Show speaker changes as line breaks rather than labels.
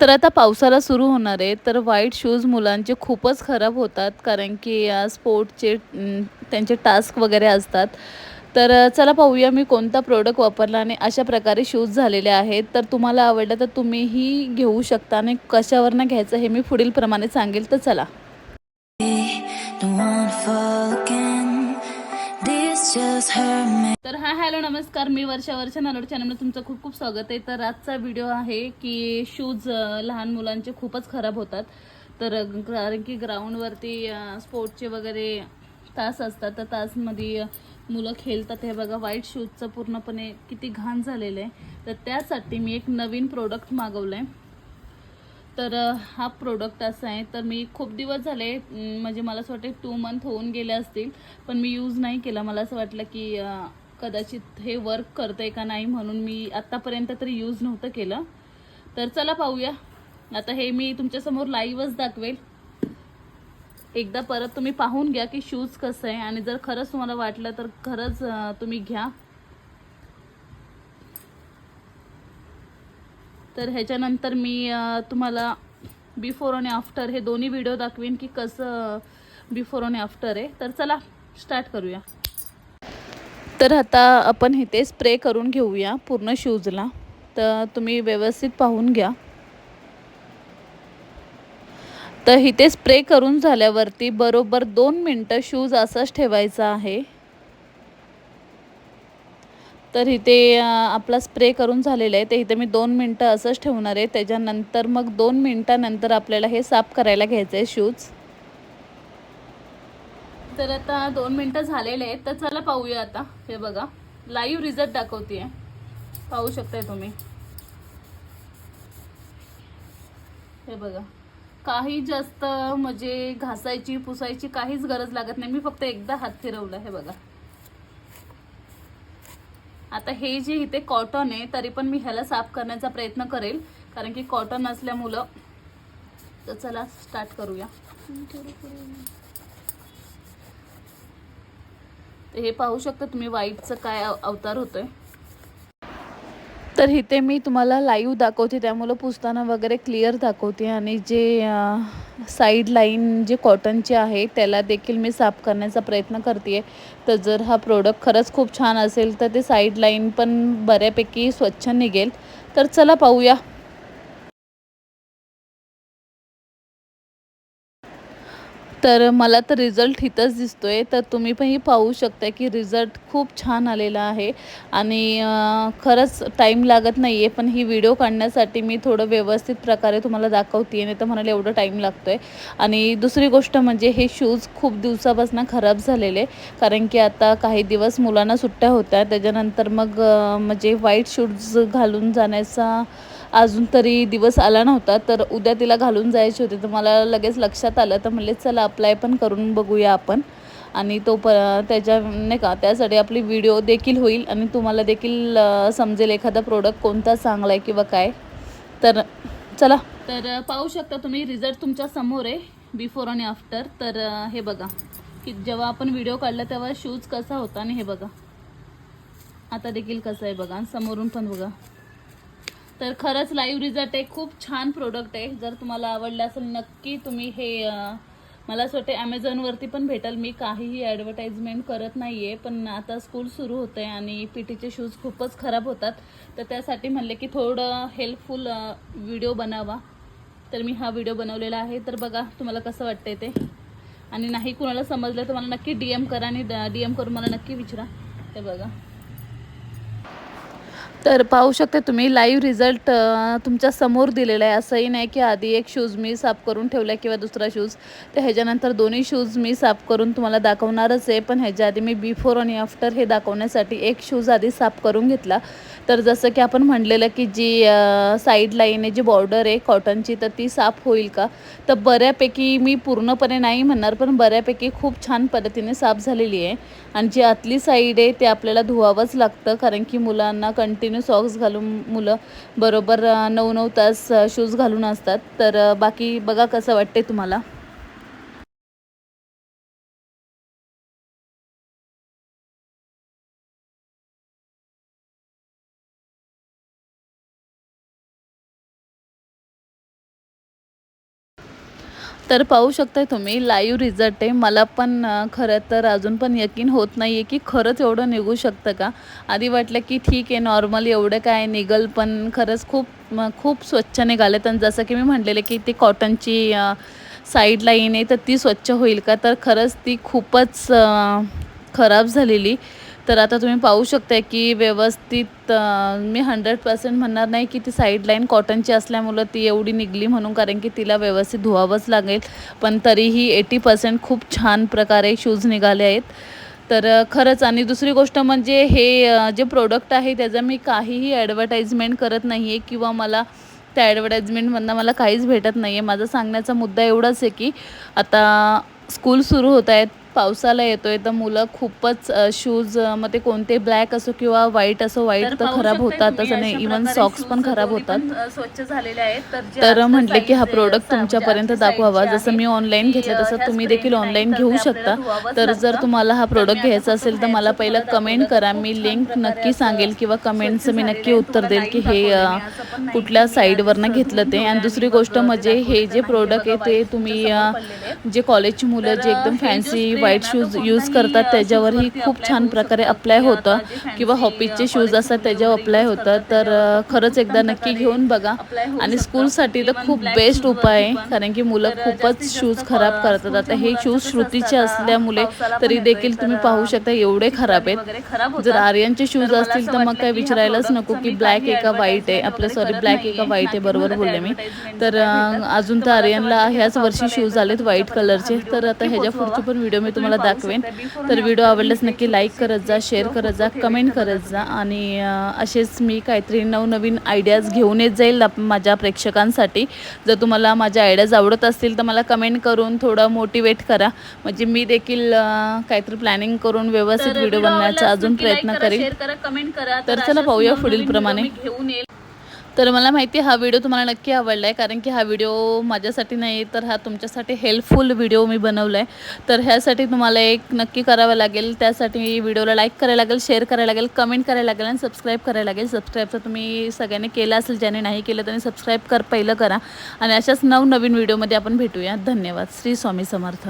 तर आता पावसाला सुरू होणार आहे. तर व्हाईट शूज मुलांचे खूपच खराब होतात कारण की स्पोर्टचे त्यांचे टास्क वगैरे असतात. तर चला पाहूया मी कोणता प्रोडक्ट वापरला आणि अशा प्रकारे शूज झालेले आहेत. तर तुम्हाला आवडलं तर तुम्हीही घेऊ शकता आणि कशावरनं घ्यायचं हे मी पुढील प्रमाणे सांगेल. तर चला. तर हा हॅलो नमस्कार. मी वर्षा वर्षा नालोड चॅनलमध्ये तुमचं खूप खूप स्वागत आहे. तर आजचा व्हिडिओ आहे की शूज लहान मुलांचे खूपच खराब होतात. तर कारण की ग्राउंडवरती स्पोर्टचे वगैरे तास असतात. तर तासमध्ये मुलं खेळतात. हे बघा व्हाईट शूजचं पूर्णपणे किती घाण झालेलं आहे. तर त्यासाठी मी एक नवीन प्रोडक्ट मागवलं आहे तर हा प्रोडक्ट असा आहे. तर मी खूप दिवस झाले म्हणजे मला असं वाटतं टू मंथ होऊन गेले असतील पण मी यूज नाही केला. मला असं वाटलं की कदाचित हे वर्क करतं आहे का नाही म्हणून मी आत्तापर्यंत तरी यूज नव्हतं केलं. तर चला पाहूया. आता हे मी तुमच्यासमोर लाईव्हच दाखवेल. एकदा परत तुम्ही पाहून घ्या की शूज कसं आहे. आणि जर खरंच तुम्हाला वाटलं तर खरंच तुम्ही घ्या. तर ह्याच्यानंतर मी तुम्हाला बिफोर आणि आफ्टर हे दोन्ही व्हिडिओ दाखवीन की कसं बिफोर आणि आफ्टर आहे. तर चला स्टार्ट करूया. तर आता आपण इथे स्प्रे करून घेऊया पूर्ण शूजला तर तुम्ही व्यवस्थित पाहून घ्या. तर इथे स्प्रे करून झाल्यावरती बरोबर दोन मिनटं शूज असाच ठेवायचा आहे. तर इथे आपला स्प्रे करून झालेलं आहे. ते इथे मी दोन मिनटं असंच ठेवणार आहे. त्याच्यानंतर मग दोन मिनटानंतर आपल्याला हे साफ करायला घ्यायचं आहे शूज. तर आता दोन मिनटं झालेले आहेत. तर चला पाहूया आता. हे बघा. लाईव्ह रिझल्ट दाखवते पाहू शकताय तुम्ही. हे बघा. काही जास्त म्हणजे घासायची पुसायची काहीच गरज लागत नाही. मी फक्त एकदा हात फिरवला. हे बघा. आता हे जे इथे कॉटन आहे तरी पण मी ह्याला साफ करण्याचा प्रयत्न करेल. कारण की कॉटन असल्यामुळं तर चला स्टार्ट करूया. हे पाहू शकता तुम्ही वाईटचं काय अवतार होतोय. तर इथे मी तुम्हाला लाईव्ह दाखवते त्यामुळं पुसताना वगैरे क्लिअर दाखवते. आणि जे साईड लाईन जे कॉटनचे आहे त्याला देखील मी साफ करण्याचा प्रयत्न करते तर जर हा प्रोडक्ट खरंच खूप छान असेल तर ते साईड लाईन पण बऱ्यापैकी स्वच्छ निघेल. तर चला पाहूया. तर मला तर रिझल्ट इथंच आहे तर तुम्ही पण ही पाहू शकता की रिझल्ट खूप छान आलेला आहे. आणि खरंच टाईम लागत नाही आहे पण ही व्हिडिओ काढण्यासाठी मी थोडं व्यवस्थित प्रकारे तुम्हाला दाखवते आहे नाही तर म्हणाले एवढं टाईम लागतो आहे आणि दुसरी गोष्ट म्हणजे हे शूज खूप दिवसापासून खराब झालेले. कारण की आता काही दिवस मुलांना सुट्ट्या होत्या. त्याच्यानंतर मग म्हणजे व्हाईट शूज घालून जाण्याचा अजून तरी दिवस आला नव्हता तर उद्या तिला घालून जायचे होते तर मला लगेच लक्षात आलं तर म्हणले चला अप्लाय पण करून बघूया आपण. आणि तो प त्याच्या नाही का त्यासाठी आपली व्हिडिओ देखील होईल आणि तुम्हाला देखील समजेल एखादा प्रोडक्ट कोणता चांगला आहे किंवा काय. तर चला. तर पाहू शकता तुम्ही रिझल्ट तुमच्यासमोर आहे बिफोर आणि आफ्टर तर हे बघा की जेव्हा आपण व्हिडिओ काढला तेव्हा शूज कसा होता आणि हे बघा. आता देखील कसं आहे बघा समोरून पण बघा. तर खरंच लाईव्ह रिझल्ट आहे. खूप छान प्रोडक्ट आहे. जर तुम्हाला आवडलं असेल नक्की तुम्ही हे मला असं वाटतं ॲमेझॉनवरती पण भेटेल. मी काहीही ॲडव्हर्टाईजमेंट करत नाही आहे पण आता स्कूल सुरू होते आणि पी टीचे शूज खूपच खराब होतात. तर त्यासाठी म्हणले की थोडं हेल्पफुल व्हिडिओ बनावा. तर मी हा व्हिडिओ बनवलेला आहे. तर बघा तुम्हाला कसं वाटतंय ते. आणि नाही कुणाला समजलं तर मला नक्की डी एम करा आणि डी एम करून मला नक्की विचारा. ते बघा. तर पाहू शकता तुम्ही लाईव्ह रिझल्ट तुमच्यासमोर दिलेला आहे. असंही नाही की आधी एक शूज मी साफ करून ठेवला किंवा दुसरा शूज तर ह्याच्यानंतर दोन्ही शूज मी साफ करून तुम्हाला दाखवणारच आहे. पण ह्याच्या आधी मी बिफोर आणि आफ्टर हे दाखवण्यासाठी एक शूज आधी साफ करून घेतला. तर जसं की आपण म्हणलेलं की जी साईड लाईन आहे जी बॉर्डर आहे कॉटनची तर ती साफ होईल का? तर बऱ्यापैकी मी पूर्णपणे नाही म्हणणार पण बऱ्यापैकी खूप छान पद्धतीने साफ झालेली आहे. आणि जी आतली साईड आहे ते आपल्याला धुवावंच लागतं कारण की मुलांना कंटिन्यू सॉक्स घालून मुलं बरोबर नऊ नऊ तास शूज घालून असतात. तर बाकी बघा कसं वाटते तुम्हाला. तर पाहू शकताय तुम्ही लाईव्ह रिझल्ट आहे. मला पण खरं तर अजून पण यकीन होत नाही आहे की खरंच एवढं निघू शकतं का? आधी वाटलं की ठीक आहे नॉर्मल एवढं काय निघल पण खरंच खूप खूप स्वच्छ निघाले तर जसं की मी म्हटलेलं की ती कॉटनची साईड लाईन आहे तर ती स्वच्छ होईल का? तर खरंच ती खूपच खराब झालेली. तर आता तुम्ही पाहू शकता की व्यवस्थित मी हंड्रेड पर्सेंट म्हणणार नाही की ती साईड लाईन कॉटनची असल्यामुळं ती एवढी निघली म्हणून कारण की तिला व्यवस्थित धुवावंच लागेल. पण तरीही एटी पर्सेंट खूप छान प्रकारे शूज निघाले आहेत. तर खरंच आणि दुसरी गोष्ट म्हणजे हे जे प्रोडक्ट आहे त्याचं मी काहीही ॲडव्हर्टाईजमेंट करत नाही आहे किंवा मला त्या ॲडव्हर्टाईजमेंटमधनं मला काहीच भेटत नाही आहे माझा सांगण्याचा मुद्दा एवढाच आहे की आता स्कूल सुरू होत आहेत पावसाला येतोय तर मुलं खूपच शूज मग ते कोणते ब्लॅक असो किंवा व्हाईट असो व्हाईट तर खराब होतातच आणि इवन सॉक्स पण खराब होतात
स्वच्छ झालेले आहेत तर
म्हटले की हा प्रोडक्ट तुमच्यापर्यंत दाखवावा जसं मी ऑनलाईन घेतलं तसं तुम्ही देखील
नाही,
ऑनलाईन घेऊ शकता तर जर. तुम्हाला हा प्रोडक्ट घ्यायचा असेल तर मला पहिलं कमेंट. करा मी लिंक नक्की
असं
सांगेल किंवा कमेंट्स मी नक्की. उत्तर देईल की हे.
असं नाही
कुठल्या साईडवरनं
असं
घेतलं ते आणि दुसरी गोष्ट म्हणजे हे जे प्रोडक्ट आहे ते तुम्ही. जे कॉलेजची मुलं जे एकदम फॅन्सी व्हाईट शूज यूज करतात त्याच्यावरही खूप छान प्रकारे अप्लाय. होतं
किंवा
हॉपीजचे शूज असतात त्याच्यावर अप्लाय होतात तर खरंच एकदा नक्की घेऊन बघा आणि. स्कूलसाठी तर खूप बेस्ट उपाय आहे. कारण की मुलं खूपच शूज खराब करतात आता हे शूज श्रुतीचे असल्यामुळे तरी देखील तुम्ही पाहू शकता एवढे खराब आहेत जर. आर्यनचे शूज असतील
असं
तर मग काय विचारायलाच नको की ब्लॅक
काही
आहे का व्हाईट आहे आपलं सॉरी ब्लॅक आहे का
नाहीये.
व्हाईट आहे बरोबर बोलले मी तर. अजून
तर
आर्यनला ह्याच वर्षी शूज आलेत व्हाईट कलरचे तर आता ह्याच्या. पुढचे पण व्हिडिओ मी
तर
तुम्हाला दाखवेन. तर व्हिडिओ आवडल्यास
मी
नक्की लाईक करत जा शेअर करत जा कमेंट करत. जा. आणि असेच मी काहीतरी नवनवीन आयडियाज घेऊन येत जाईल माझ्या प्रेक्षकांसाठी. जर तुम्हाला माझ्या आयडियाज आवडत असतील तर मला कमेंट करून थोडं मोटिवेट करा. म्हणजे मी देखील काहीतरी प्लॅनिंग करून व्यवस्थित व्हिडिओ बनवण्याचा अजून प्रयत्न
करा,
करेन. तर चला पाहूया पुढील प्रमाणे.
मी घेऊन येईल.
तर मला माहिती आहे हा व्हिडिओ तुम्हाला नक्की आवडला आहे कारण की हा व्हिडिओ माझ्यासाठी नाही तर हा तुमच्यासाठी हेल्पफुल व्हिडिओ मी बनवला आहे तर ह्यासाठी तुम्हाला एक नक्की करावं लागेल. त्यासाठी व्हिडिओला लाईक करायला लागेल शेअर करायला लागेल कमेंट करायला लागेल आणि सबस्क्राईब करायला लागेल. सबस्क्राईब तर तुम्ही सगळ्यांनी केलं असेल ज्याने नाही केलं त्याने सबस्क्राईब कर पहिलं करा. आणि अशाच नवनवीन व्हिडिओमध्ये आपण भेटूया. धन्यवाद. श्री स्वामी समर्थ.